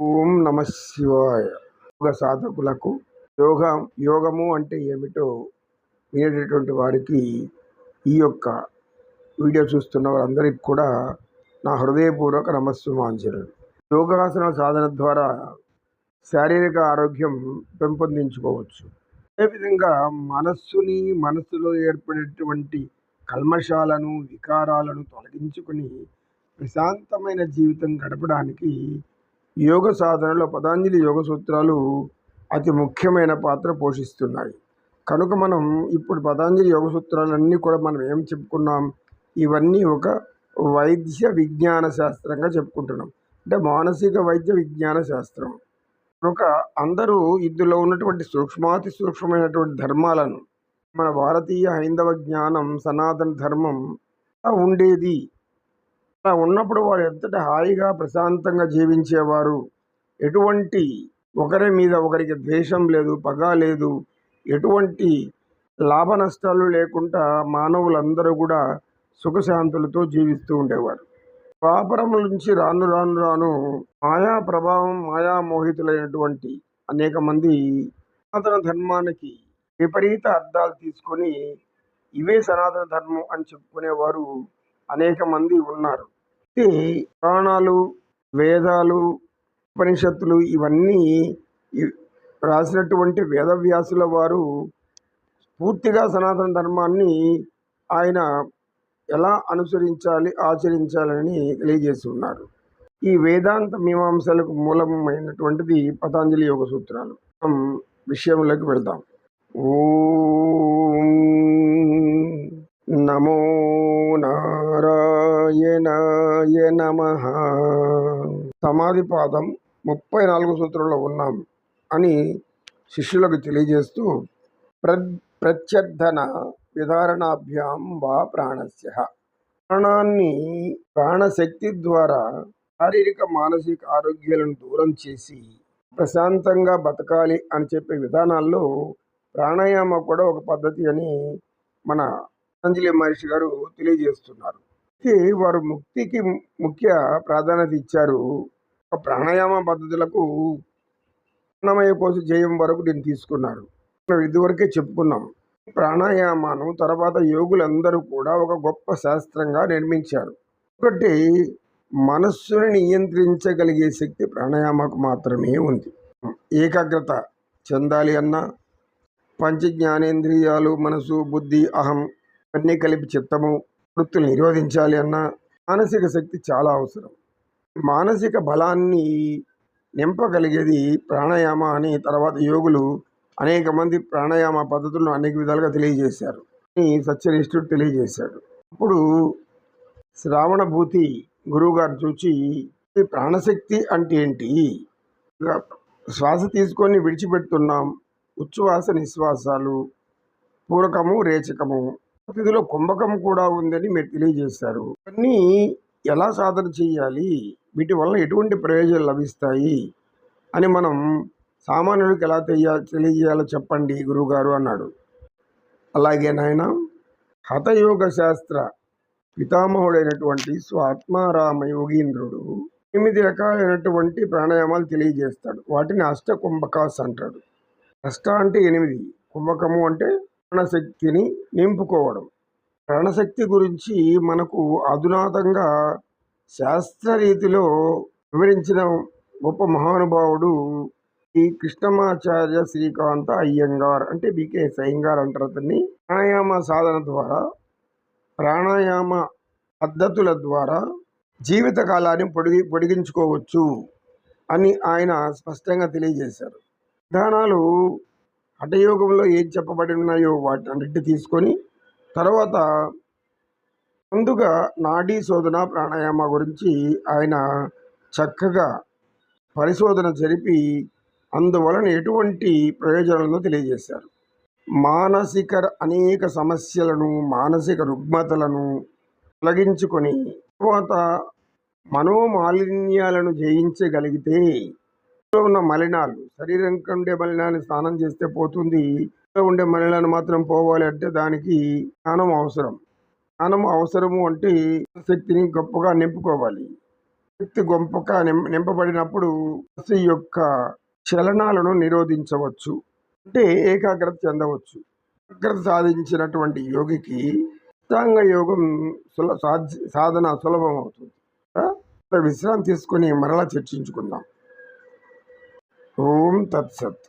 ఓం నమ శివాయ. యోగ సాధకులకు యోగ యోగము అంటే ఏమిటో వినేటటువంటి వారికి ఈ యొక్క వీడియో చూస్తున్న వారందరికీ కూడా నా హృదయపూర్వక నమస్సుమాంజలు. యోగాసన సాధన ద్వారా శారీరక ఆరోగ్యం పెంపొందించుకోవచ్చు. అదేవిధంగా మనస్సుని మనస్సులో ఏర్పడేటువంటి కల్మషాలను వికారాలను తొలగించుకొని ప్రశాంతమైన జీవితం గడపడానికి యోగ సాధనలో పతాంజలి యోగ సూత్రాలు అతి ముఖ్యమైన పాత్ర పోషిస్తున్నాయి. కనుక మనం ఇప్పుడు పతాంజలి యోగ సూత్రాలన్నీ కూడా మనం ఏం చెప్పుకున్నాం? ఇవన్నీ ఒక వైద్య విజ్ఞాన శాస్త్రంగా చెప్పుకుంటున్నాం. అంటే మానసిక వైద్య విజ్ఞాన శాస్త్రం. కనుక అందరూ ఇందులో ఉన్నటువంటి సూక్ష్మాతి సూక్ష్మమైనటువంటి ధర్మాలను మన భారతీయ హైందవ జ్ఞానం సనాతన ధర్మం ఉండేది. అలా ఉన్నప్పుడు వారు ఎంతటి హాయిగా ప్రశాంతంగా జీవించేవారు? ఎటువంటి ఒకరి మీద ఒకరికి ద్వేషం లేదు పగ లేదు. ఎటువంటి లాభ నష్టాలు లేకుండా మానవులందరూ కూడా సుఖశాంతులతో జీవిస్తూ ఉండేవారు. ద్వాపరం నుంచి రాను రాను రాను మాయా ప్రభావం మాయా మోహితులైనటువంటి అనేక మంది సనాతన ధర్మానికి విపరీత అర్థాలు తీసుకొని ఇవే సనాతన ధర్మం అని చెప్పుకునేవారు అనేక మంది ఉన్నారు. అయితే పురాణాలు వేదాలు ఉపనిషత్తులు ఇవన్నీ రాసినటువంటి వేదవ్యాసుల వారు పూర్తిగా సనాతన ధర్మాన్ని ఆయన ఎలా అనుసరించాలి ఆచరించాలని తెలియజేసి ఉన్నారు. ఈ వేదాంత మీమాంసలకు మూలమైనటువంటిది పతాంజలి యోగ సూత్రాలు. మనం విషయంలోకి వెళ్దాం. ఓ నమో నారాయణాయ నమ. సమాధి పాదం ముప్పై నాలుగు సూత్రంలో ఉన్నాం అని శిష్యులకు తెలియజేస్తూ ప్ర ప్రత్యర్థన విధారణాభ్యాం వా ప్రాణస్య. ప్రాణాన్ని ప్రాణశక్తి ద్వారా శారీరక మానసిక ఆరోగ్యాలను దూరం చేసి ప్రశాంతంగా బతకాలి అని చెప్పే విధానాల్లో ప్రాణాయామ కూడా ఒక పద్ధతి అని మన అంజలి మహర్షి గారు తెలియజేస్తున్నారు. వారు ముక్తికి ముఖ్య ప్రాధాన్యత ఇచ్చారు. ఒక ప్రాణాయామ పద్ధతులకు ప్రాణమయ కోసం జయం వరకు దీన్ని తీసుకున్నారు. మనం ఇదివరకే చెప్పుకున్నాం. ప్రాణాయామాను తర్వాత యోగులందరూ కూడా ఒక గొప్ప శాస్త్రంగా నిర్మించారు. ఒకటి మనస్సుని నియంత్రించగలిగే శక్తి ప్రాణాయామకు మాత్రమే ఉంది. ఏకాగ్రత చెందాలి అన్న పంచ జ్ఞానేంద్రియాలు మనసు బుద్ధి అహం అన్నీ కలిపి చిత్తము వృత్తులు నిరోధించాలి అన్నా మానసిక శక్తి చాలా అవసరం. మానసిక బలాన్ని నింపగలిగేది ప్రాణాయామ అని తర్వాత యోగులు అనేక మంది ప్రాణాయామ పద్ధతులను అనేక విధాలుగా తెలియజేశారు. అని సత్యనిష్ఠుడు తెలియజేశాడు. అప్పుడు శ్రావణభూతి గురువుగారు చూచి ప్రాణశక్తి అంటే ఏంటి? శ్వాస తీసుకొని విడిచిపెడుతున్నాం. ఉచ్ఛ్వాస నిశ్వాసాలు పూరకము రేచకము తిథిలో కుంభకం కూడా ఉందని మీరు తెలియజేశారు. ఇవన్నీ ఎలా సాధన చేయాలి? వీటి వల్ల ఎటువంటి ప్రయోజనాలు లభిస్తాయి? అని మనం సామాన్యుడికి ఎలా తెలియ తెలియజేయాలో చెప్పండి గురువుగారు అన్నాడు. అలాగే నాయన హతయోగ శాస్త్ర పితామహుడైనటువంటి స్వాత్మారామ యోగీంద్రుడు ఎనిమిది రకాలైనటువంటి ప్రాణాయామాలు తెలియజేస్తాడు. వాటిని అష్ట కుంభకాస్ అంటాడు. అష్ట అంటే ఎనిమిది. కుంభకము అంటే ప్రాణశక్తిని నింపుకోవడం. ప్రాణశక్తి గురించి మనకు అధునాతంగా శాస్త్రరీతిలో వివరించిన గొప్ప మహానుభావుడు ఈ కృష్ణమాచార్య శ్రీకాంత అయ్యంగార్ అంటే బీకే సయ్యంగార్ అంటారు అతన్ని. ప్రాణాయామ సాధన ద్వారా ప్రాణాయామ పద్ధతుల ద్వారా జీవితకాలాన్ని పొడిగి పొడిగించుకోవచ్చు అని ఆయన స్పష్టంగా తెలియజేశారు. విధానాలు హఠయోగంలో ఏం చెప్పబడి ఉన్నాయో వాటినన్నిటి తీసుకొని తర్వాత ముందుగా నాడీ శోధన ప్రాణాయామ గురించి ఆయన చక్కగా పరిశోధన జరిపి అందువలన ఎటువంటి ప్రయోజనాలను తెలియజేశారు. మానసిక అనేక సమస్యలను మానసిక రుగ్మతలను తొలగించుకొని తర్వాత మనోమాలిన్యాలను జయించగలిగితే ఉన్న మలినాలు శరీరం ఉండే మలినాన్ని స్నానం చేస్తే పోతుంది. ఉండే మలినాలు మాత్రం పోవాలి అంటే దానికి స్నానం అవసరం. స్నానం అవసరము అంటే శక్తిని గొప్పగా నింపుకోవాలి. శక్తి గొప్పగా నిం- నింపబడినప్పుడు మనసు యొక్క చలనాలను నిరోధించవచ్చు. అంటే ఏకాగ్రత చెందవచ్చు. ఏకాగ్రత సాధించినటువంటి యోగికి అష్టాంగ యోగం సుల సాధ్య సాధన సులభం అవుతుంది విశ్రాంతి తీసుకొని మరలా చర్చించుకుందాం. ఓం తత్సత్